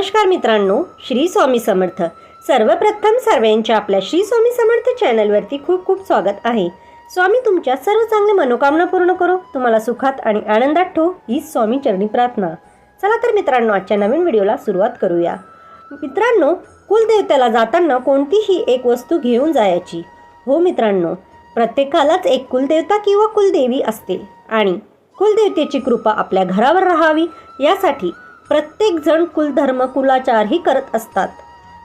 नमस्कार मित्रांनो श्री स्वामी समर्थ. सर्वप्रथम सर्वांच्या आपल्या श्री स्वामी समर्थ चॅनलवरती खूप खूप स्वागत आहे. स्वामी तुमच्या सर्व चांगले मनोकामना पूर्ण करो. तुम्हाला सुखात आणि आनंदात ठेवू ही स्वामी चरणी प्रार्थना. चला तर मित्रांनो आजच्या नवीन व्हिडिओला सुरुवात करूया. मित्रांनो कुलदेवतेला जाताना कोणतीही एक वस्तू घेऊन जायची. हो मित्रांनो प्रत्येकालाच एक कुलदेवता किंवा कुलदेवी असते. आणि कुलदेवतेची कृपा आपल्या घरावर राहावी. यासाठी प्रत्येकजण कुलधर्म कुलाचारही करत असतात.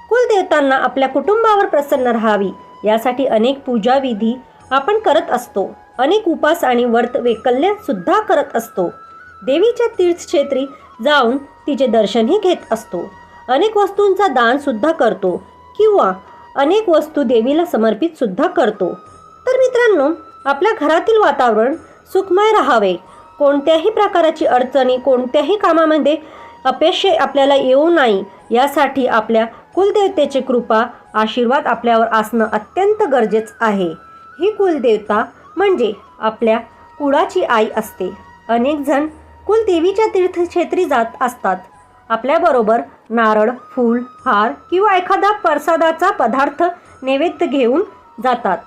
कुलदेवतांना आपल्या कुटुंबावर प्रसन्न राहावी यासाठी अनेक पूजाविधी आपण करत असतो. अनेक उपास आणि व्रत वैकल्य सुद्धा करत असतो. देवीच्या तीर्थक्षेत्री जाऊन तिचे दर्शनही घेत असतो. अनेक वस्तूंचा दान सुद्धा करतो किंवा अनेक वस्तू देवीला समर्पित सुद्धा करतो. तर मित्रांनो आपल्या घरातील वातावरण सुखमय राहावे. कोणत्याही प्रकारची अडचणी कोणत्याही कामामध्ये अपयश आपल्याला येऊ नाही. यासाठी आपल्या कुलदेवतेची कृपा आशीर्वाद आपल्यावर असणं अत्यंत गरजेचं आहे. ही कुलदेवता म्हणजे आपल्या कुळाची आई असते. अनेक जण कुलदेवीच्या तीर्थक्षेत्री जात असतात. आपल्याबरोबर नारळ फूल हार किंवा एखादा प्रसादाचा पदार्थ नैवेद्य घेऊन जातात.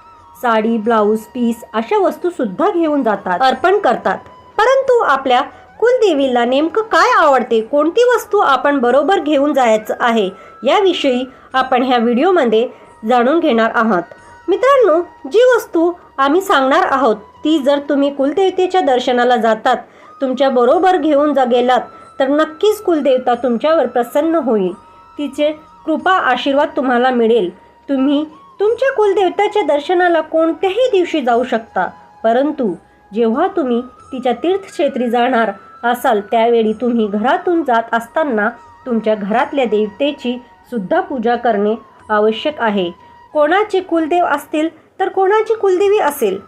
साडी ब्लाऊज पीस अशा वस्तूसुद्धा घेऊन जातात अर्पण करतात. परंतु आपल्या कुलदेवीला नेमकं काय आवडते? कोणती वस्तू आपण बरोबर घेऊन जायचं आहे? याविषयी आपण ह्या व्हिडिओमध्ये जाणून घेणार आहात. मित्रांनो जी वस्तू आम्ही सांगणार आहोत ती जर तुम्ही कुलदेवतेच्या दर्शनाला जातात तुमच्या बरोबर घेऊन जा गेलात तर नक्कीच कुलदेवता तुमच्यावर प्रसन्न होईल. तिचे कृपा आशीर्वाद तुम्हाला मिळेल. तुम्ही तुमच्या कुलदेवताच्या दर्शनाला कोणत्याही दिवशी जाऊ शकता परंतु जेव्हा तुम्ही तिच्या तीर्थक्षेत्री जाणार असाल त्यावेळी तुम्ही घरातून जात असताना तुमच्या घरातल्या देवतेची सुद्धा पूजा करणे आवश्यक आहे. कोणाचे कुलदेव असतील तर कोणाची कुलदेवी असेल?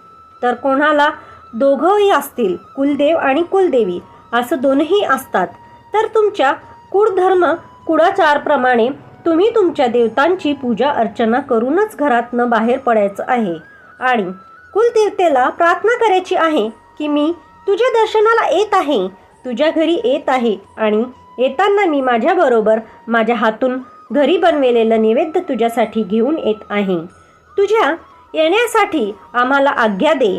तर कोणाला दोघंही असतील कुलदेव आणि कुलदेवी असं दोनही असतात. तर तुमच्या कुळधर्म कुळाचारप्रमाणे तुम्ही तुमच्या देवतांची पूजा अर्चना करूनच घरातनं बाहेर पडायचं आहे. आणि कुलदेवतेला प्रार्थना करायची आहे की मी तुझ्या दर्शनाला येत आहे. तुझ्या घरी येत आहे आणि येताना मी माझ्याबरोबर माझ्या हातून घरी बनवेलेलं नैवेद्य तुझ्यासाठी घेऊन येत आहे. तुझ्या येण्यासाठी आम्हाला आज्ञा दे.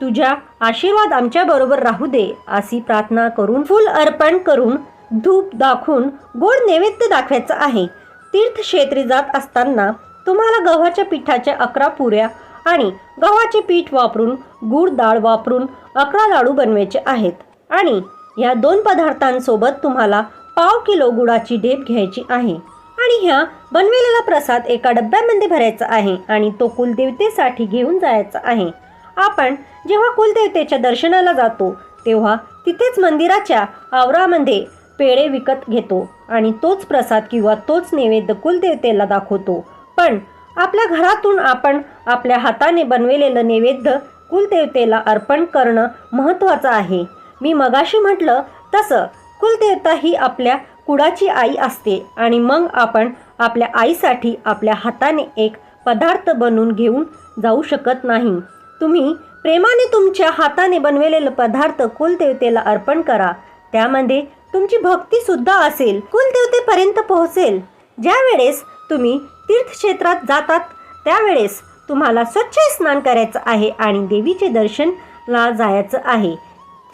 तुझ्या आशीर्वाद आमच्याबरोबर राहू दे अशी प्रार्थना करून फुल अर्पण करून धूप दाखवून गोड नैवेद्य दाखवायचं आहे. तीर्थक्षेत्री जात असताना तुम्हाला गव्हाच्या पिठाच्या अकरा पुऱ्या आणि गव्हाचे पीठ वापरून गूळ डाळ वापरून अकरा लाडू बनवायचे आहेत. आणि या दोन पदार्थांसोबत तुम्हाला पाव किलो गुळाची ढेप घ्यायची आहे. आणि ह्या बनविलेला प्रसाद एका डब्यामध्ये भरायचा आहे आणि तो कुलदेवतेसाठी घेऊन जायचा आहे. आपण जेव्हा कुलदेवतेच्या दर्शनाला जातो तेव्हा तिथेच मंदिराच्या आवरामध्ये पेढे विकत घेतो आणि तोच प्रसाद किंवा तोच नैवेद्य कुलदेवतेला दाखवतो. पण आपल्या घरातून आपण आपल्या हाताने बनविलेलं नैवेद्य कुलदेवतेला अर्पण करणं महत्त्वाचं आहे. मी मगाशी म्हटलं तसं कुलदेवता ही आपल्या कुडाची आई असते आणि मग आपण आपल्या आईसाठी आपल्या हाताने एक पदार्थ बनवून घेऊन जाऊ शकत नाही. तुम्ही प्रेमाने तुमच्या हाताने बनवलेलं पदार्थ कुलदेवतेला अर्पण करा. त्यामध्ये तुमची भक्तीसुद्धा असेल. कुलदेवतेपर्यंत पोहोचेल. ज्या वेळेस तुम्ही तीर्थक्षेत्रात जातात त्यावेळेस तुम्हाला स्वच्छ स्नान करायचं आहे आणि देवीचे दर्शनला जायचं आहे.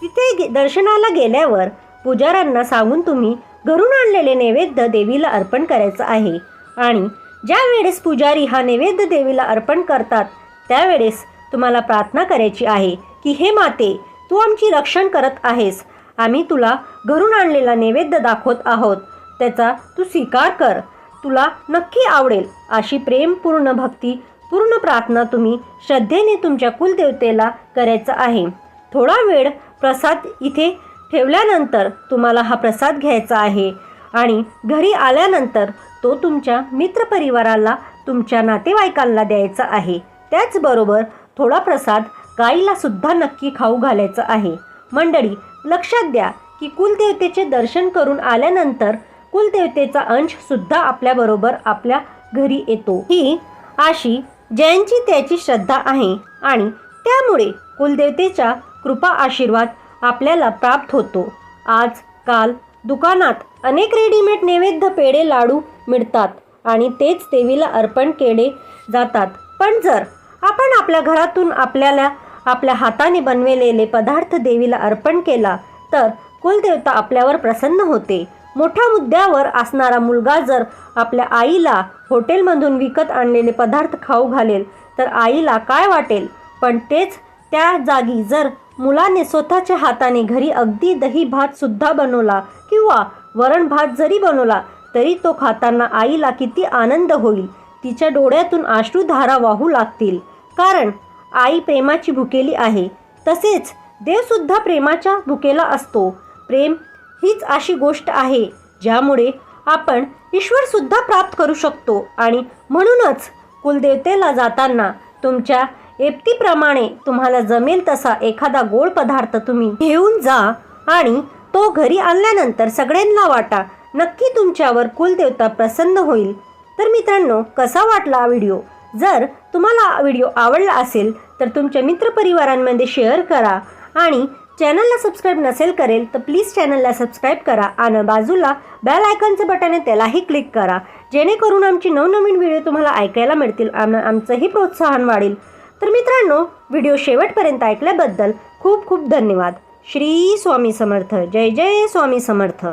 तिथे गे- दर्शनाला गेल्यावर पुजाऱ्यांना सांगून तुम्ही घरून आणलेले नैवेद्य देवीला अर्पण करायचं आहे. आणि ज्या वेळेस पुजारी हा नैवेद्य देवीला अर्पण करतात त्यावेळेस तुम्हाला प्रार्थना करायची आहे की हे माते तू आमची रक्षण करत आहेस. आम्ही तुला घरून आणलेला नैवेद्य दाखवत आहोत. त्याचा तू स्वीकार कर. तुला नक्की आवडेल अशी प्रेमपूर्ण भक्ती पूर्ण प्रार्थना तुम्ही श्रद्धेने तुमच्या कुलदेवतेला करायचं आहे. थोडा वेळ प्रसाद इथे ठेवल्यानंतर तुम्हाला हा प्रसाद घ्यायचा आहे. आणि घरी आल्यानंतर तो तुमच्या मित्रपरिवाराला तुमच्या नातेवाईकांना द्यायचा आहे. त्याचबरोबर थोडा प्रसाद गाईला सुद्धा नक्की खाऊ घालायचं आहे. मंडळी लक्षात द्या की कुलदेवतेचे दर्शन करून आल्यानंतर कुलदेवतेचा अंश सुद्धा आपल्याबरोबर आपल्या घरी येतो. ही अशी ज्यांची त्याची श्रद्धा आहे. आणि त्यामुळे कुलदेवतेच्या कृपा आशीर्वाद आपल्याला प्राप्त होतो. आज काल दुकानात अनेक रेडीमेड नैवेद्य पेढे लाडू मिळतात आणि तेच देवीला अर्पण केले जातात. पण जर आपण आपल्या घरातून आपल्याला आपल्या हाताने बनविलेले पदार्थ देवीला अर्पण केला तर कुलदेवता आपल्यावर प्रसन्न होते. मोठ्या मुद्द्यावर असणारा मुलगा जर आपल्या आईला हॉटेलमधून विकत आणलेले पदार्थ खाऊ घालेल तर आईला काय वाटेल? पण तेच त्या जागी जर मुलाने स्वतःच्या हाताने घरी अगदी दही भात सुद्धा बनवला किंवा वरण भात जरी बनवला तरी तो खाताना आईला किती आनंद होईल. तिच्या डोळ्यातून अश्रुधारा वाहू लागतील. कारण आई प्रेमाची भुकेली आहे. तसेच देवसुद्धा प्रेमाच्या भुकेला असतो. प्रेम हीच अशी गोष्ट आहे ज्यामुळे आपण ईश्वरसुद्धा प्राप्त करू शकतो. आणि म्हणूनच कुलदेवतेला जाताना तुमच्या एप्तीप्रमाणे तुम्हाला जमेल तसा एखादा गोड पदार्थ तुम्ही घेऊन जा आणि तो घरी आणल्यानंतर सगळ्यांना वाटा. नक्की तुमच्यावर कुलदेवता प्रसन्न होईल. तर मित्रांनो कसा वाटला व्हिडिओ? जर तुम्हाला व्हिडिओ आवडला असेल तर तुमच्या मित्रपरिवारांमध्ये शेअर करा आणि चॅनलला सबस्क्राईब नसेल करेल तर प्लीज चॅनलला सबस्क्राईब करा आणि बाजूला बेल आयकॉनचं बटन आहे त्यालाही क्लिक करा. जेणेकरून आमची नवनवीन व्हिडिओ तुम्हाला ऐकायला मिळतील आणि आमचंही प्रोत्साहन वाढेल. तर मित्रांनो व्हिडिओ शेवटपर्यंत ऐकल्याबद्दल खूप खूप धन्यवाद. श्री स्वामी समर्थ. जय जय स्वामी समर्थ.